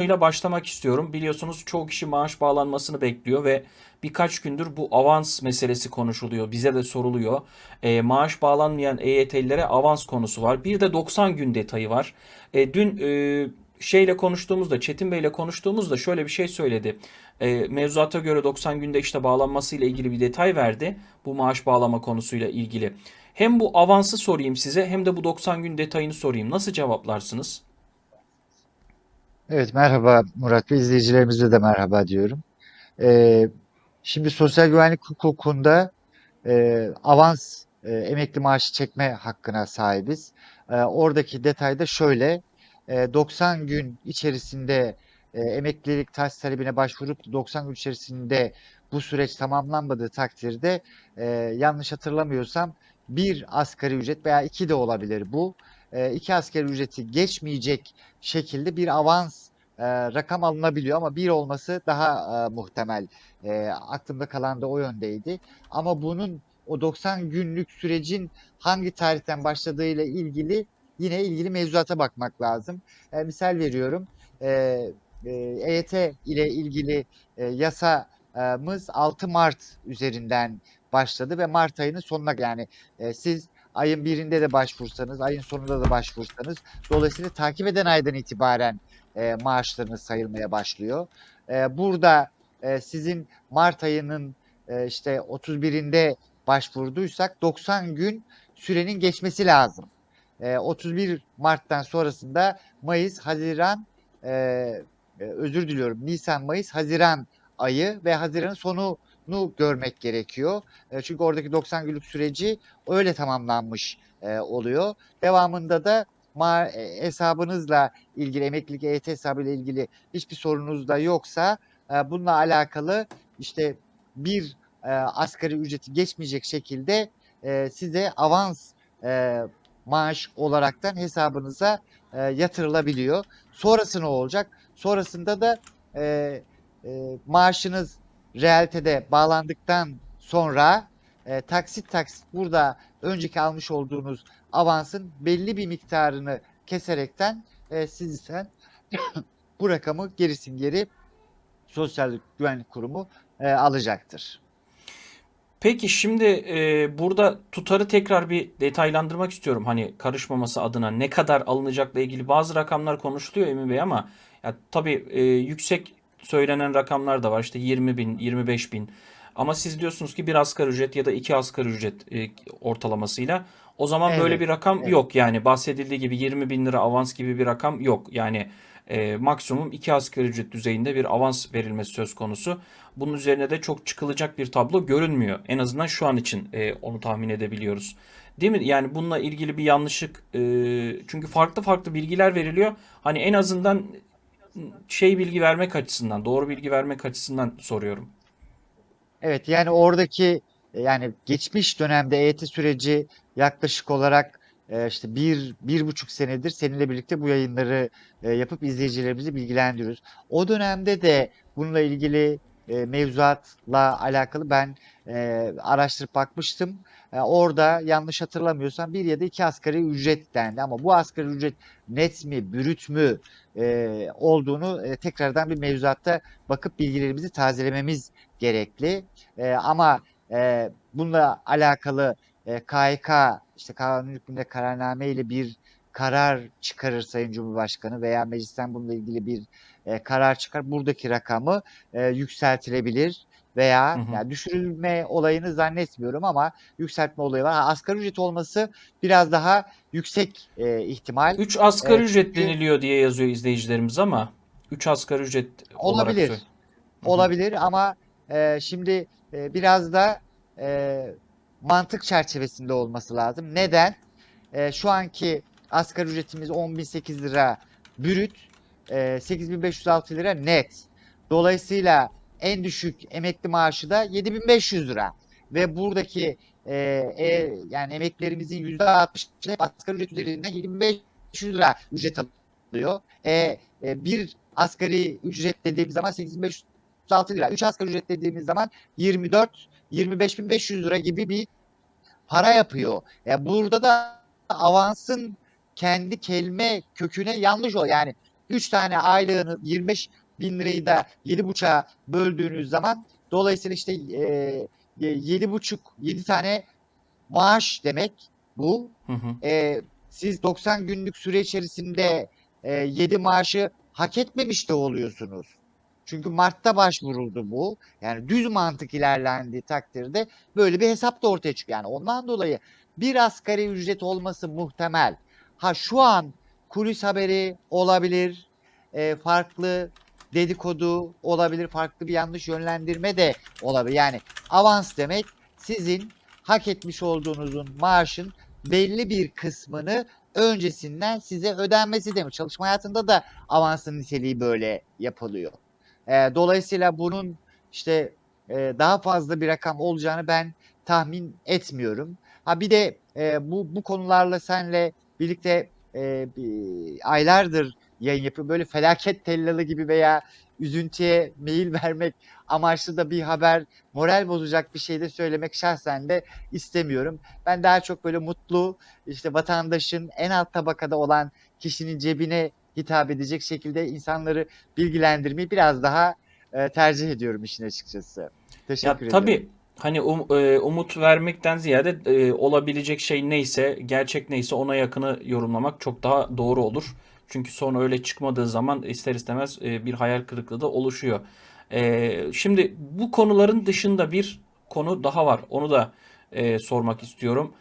konuyla başlamak istiyorum. Biliyorsunuz çoğu kişi maaş bağlanmasını bekliyor ve birkaç gündür bu avans meselesi konuşuluyor. Bize de soruluyor. E, maaş bağlanmayan EYT'lilere avans konusu var. Bir de 90 gün detayı var. E, dün e, şeyle konuştuğumuzda, Çetin Bey'le konuştuğumuzda şöyle bir şey söyledi. E, mevzuata göre 90 günde işte bağlanmasıyla ilgili bir detay verdi. Bu maaş bağlama konusuyla ilgili. Hem bu avansı sorayım size hem de bu 90 gün detayını sorayım. Nasıl cevaplarsınız? Evet merhaba Murat Bey. İzleyicilerimize de merhaba diyorum. Ee, şimdi sosyal güvenlik hukukunda e, avans e, emekli maaşı çekme hakkına sahibiz. E, oradaki detayda şöyle. E, 90 gün içerisinde e, emeklilik tahsis talebine başvurup 90 gün içerisinde bu süreç tamamlanmadığı takdirde e, yanlış hatırlamıyorsam bir asgari ücret veya iki de olabilir bu. E, iki asgari ücreti geçmeyecek şekilde bir avans e, rakam alınabiliyor ama bir olması daha e, muhtemel. E, aklımda kalan da o yöndeydi. Ama bunun o 90 günlük sürecin hangi tarihten başladığıyla ilgili yine ilgili mevzuata bakmak lazım. E, misal veriyorum. E, e, EYT ile ilgili e, yasamız 6 Mart üzerinden başladı ve Mart ayının sonuna yani e, siz ayın birinde de başvursanız, ayın sonunda da başvursanız dolayısıyla takip eden aydan itibaren e, maaşlarınız sayılmaya başlıyor. E, burada e, sizin Mart ayının e, işte 31'inde başvurduysak 90 gün sürenin geçmesi lazım. E, 31 Mart'tan sonrasında Mayıs, Haziran, e, e, özür diliyorum Nisan, Mayıs, Haziran ayı ve Haziran'ın sonunu görmek gerekiyor. E, çünkü oradaki 90 günlük süreci öyle tamamlanmış e, oluyor. Devamında da ma e, hesabınızla ilgili emeklilik EYT hesabıyla ilgili hiçbir sorunuz da yoksa e, bununla alakalı işte bir e, asgari ücreti geçmeyecek şekilde e, size avans e, maaş olaraktan hesabınıza e, yatırılabiliyor. Sonrası ne olacak? Sonrasında da e, e, maaşınız realitede bağlandıktan sonra e, taksit taksit burada önceki almış olduğunuz avansın belli bir miktarını keserekten e, sizden bu rakamı gerisin geri Sosyal Güvenlik Kurumu e, alacaktır. Peki şimdi e, burada tutarı tekrar bir detaylandırmak istiyorum. Hani karışmaması adına ne kadar alınacakla ilgili bazı rakamlar konuşuluyor Emin Bey ama ya tabii e, yüksek söylenen rakamlar da var. İşte 20 bin, 25 bin. Ama siz diyorsunuz ki bir asgari ücret ya da iki asgari ücret e, ortalamasıyla. O zaman böyle Evet, bir rakam evet. yok. Yani bahsedildiği gibi 20 bin lira avans gibi bir rakam yok. Yani e, maksimum iki asgari ücret düzeyinde bir avans verilmesi söz konusu. Bunun üzerine de çok çıkılacak bir tablo görünmüyor. En azından şu an için e, onu tahmin edebiliyoruz. Değil mi? Yani bununla ilgili bir yanlışlık e, çünkü farklı farklı bilgiler veriliyor. Hani en azından şey bilgi vermek açısından, doğru bilgi vermek açısından soruyorum. Evet yani oradaki yani geçmiş dönemde EYT süreci yaklaşık olarak e, işte bir, bir buçuk senedir seninle birlikte bu yayınları e, yapıp izleyicilerimizi bilgilendiriyoruz. O dönemde de bununla ilgili e, mevzuatla alakalı ben araştırıp bakmıştım. E, orada yanlış hatırlamıyorsam bir ya da iki asgari ücret dendi ama bu asgari ücret net mi, brüt mü e, olduğunu e, tekrardan bir mevzuatta bakıp bilgilerimizi tazelememiz gerekli. E, ama e, bununla alakalı e, KHK işte kanun hükmünde kararname ile bir karar çıkarır Sayın Cumhurbaşkanı veya meclisten bununla ilgili bir e, karar çıkar. Buradaki rakamı e, yükseltilebilir veya hı. yani düşürülme olayını zannetmiyorum ama yükseltme olayı var. Ha, asgari ücret olması biraz daha yüksek e, ihtimal. 3 E, asgari ücret çünkü deniliyor diye yazıyor izleyicilerimiz ama 3 asgari ücret olarak söyle. olabilir. Hı hı. Olabilir ama e, şimdi e, biraz da e, mantık çerçevesinde olması lazım. Neden? E, şu anki asgari ücretimiz 10.008 lira brüt, e, 8.506 lira net. Dolayısıyla en düşük emekli maaşı da 7.500 lira. Ve buradaki e, e, yani emeklerimizin %60'ı hep asgari ücret üzerinden 7.500 lira ücret alıyor. E, e, bir asgari ücret dediğimiz zaman 8.506 lira. 3 asgari ücret dediğimiz zaman 24 25.500 lira gibi bir para yapıyor. Ya burada da avansın kendi kelime köküne yanlış o. Yani 3 tane aylığını 25 bin lirayı da 7,5'a böldüğünüz zaman dolayısıyla işte e, 7,5 7 tane maaş demek bu. Hı hı. E, siz 90 günlük süre içerisinde e, 7 maaşı hak etmemiş de oluyorsunuz. Çünkü Mart'ta başvuruldu bu. Yani düz mantık ilerlendiği takdirde böyle bir hesap da ortaya çıkıyor. Yani ondan dolayı bir asgari ücret olması muhtemel. Ha şu an kulis haberi olabilir, e, farklı dedikodu olabilir, farklı bir yanlış yönlendirme de olabilir. Yani avans demek sizin hak etmiş olduğunuzun maaşın belli bir kısmını öncesinden size ödenmesi demek. Çalışma hayatında da avansın niteliği böyle yapılıyor. E, dolayısıyla bunun işte e, daha fazla bir rakam olacağını ben tahmin etmiyorum. Ha bir de e, bu bu konularla senle birlikte e, bir- aylardır yayın yapıyor. Böyle felaket tellalı gibi veya üzüntüye meyil vermek amaçlı da bir haber, moral bozacak bir şey de söylemek şahsen de istemiyorum. Ben daha çok böyle mutlu, işte vatandaşın en alt tabakada olan kişinin cebine hitap edecek şekilde insanları bilgilendirmeyi biraz daha e, tercih ediyorum işin açıkçası. Ya Teşekkür ediyorum. tabii hani um- e, umut vermekten ziyade e, olabilecek şey neyse, gerçek neyse ona yakını yorumlamak çok daha doğru olur. Çünkü sonra öyle çıkmadığı zaman ister istemez e, bir hayal kırıklığı da oluşuyor. E, şimdi bu konuların dışında bir konu daha var. Onu da e, sormak istiyorum.